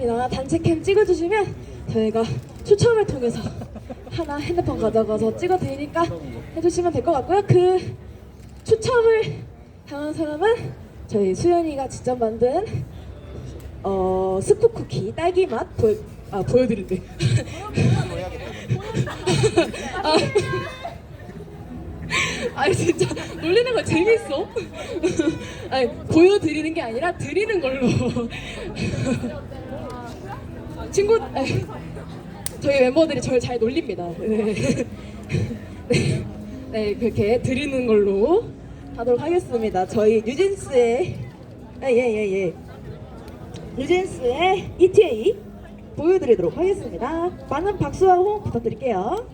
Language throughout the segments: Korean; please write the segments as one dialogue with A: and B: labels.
A: 이나 단체 캠 찍어주시면 저희가 추첨을 통해서 하나 핸드폰 가져가서 찍어드리니까 해주시면 될 것 같고요. 그 추첨을 당한 사람은 저희 수연이가 직접 만든 어 스프 쿠키 딸기 맛 보여 아 보여드릴게. 아, 진짜 놀리는 거 재밌어? 아니 보여드리는 게 아니라 드리는 걸로. 친구 저희 멤버들이 저를 잘 놀립니다. 네. 네. 네, 그렇게 드리는 걸로 하도록 하겠습니다. 저희 뉴진스의 예예예 예, 예. 뉴진스의 ETA 보여드리도록 하겠습니다. 많은 박수와 호응 부탁드릴게요.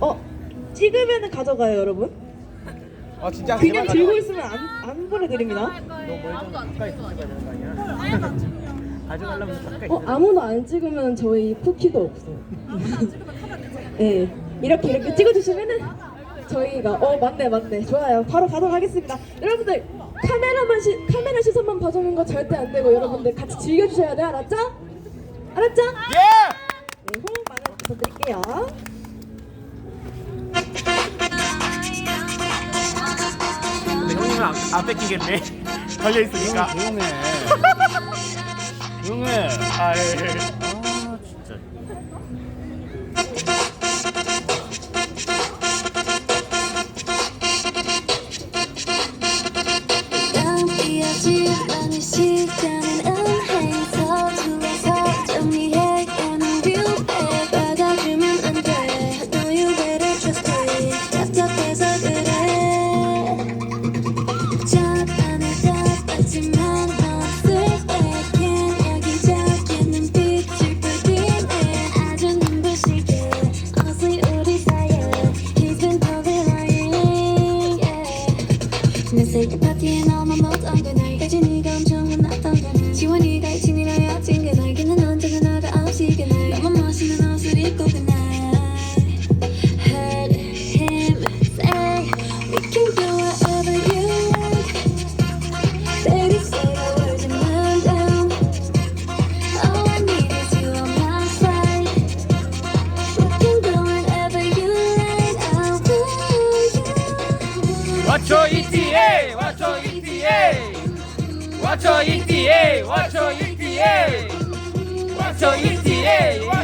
A: 어 찍으면 가져가요, 여러분.
B: 아 진짜
A: 그냥 들고 있으면 안, 안 보내드립니다.
B: 너뭘좀 가까이 찍어야 되는 거 아니야? 가져가려면
A: 어 아무도 안 찍으면 저희 쿠키도 없어요. 네 이렇게 이렇게 찍어주시면은 저희가 어 맞네 맞네 좋아요 바로 가도록 하겠습니다. 여러분들 카메라만 시 카메라 시선만 봐주는 거 절대 안 되고 여러분들 같이 즐겨주셔야 돼 알았죠? 알았죠?
B: 예!
A: 네 호응 많은 부탁드릴게요.
B: 근데 형님은 안, 안 뺏기겠네 걸려 있으니까
C: 조용해. 조용해.
B: 아 예.
C: 아 진짜.
D: 낭비하지 않을 시간 내 생일 파티에 너만 못한 그날 혜진이가 엄청 혼났던 그날 지원이가 이친이라 여친 그날 you
B: 와초 ETA 와초 ETA 와초 ETA 와초 ETA 와초 ETA 와초 ETA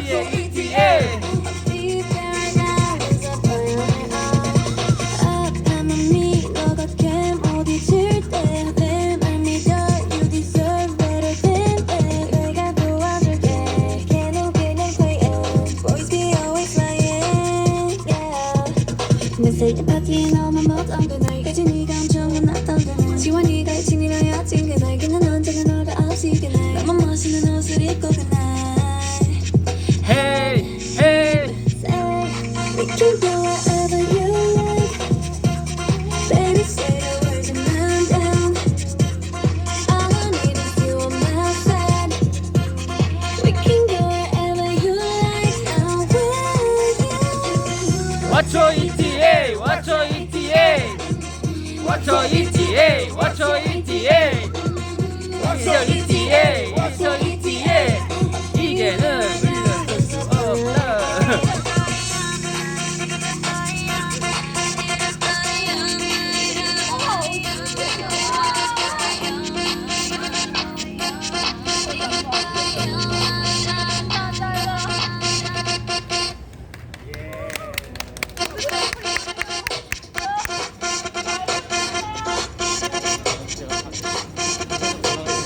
D: yeah 내 생일 파티에 너만 못한 그날 혜진이가 엄청 혼났던 그날 지원이가 이친이라 여친 그날 걔는 언제나 너가 없이 그날 너만 멋있는 옷을 입고 그날
B: Hey hey
D: Say we can go wherever you like. Baby, say the words and I'm down. All I need is you on my side. We can go wherever you like. I'm with you.
B: 와초 ETA 와초 ETA 와초 ETA 와초 ETA 와초 ETA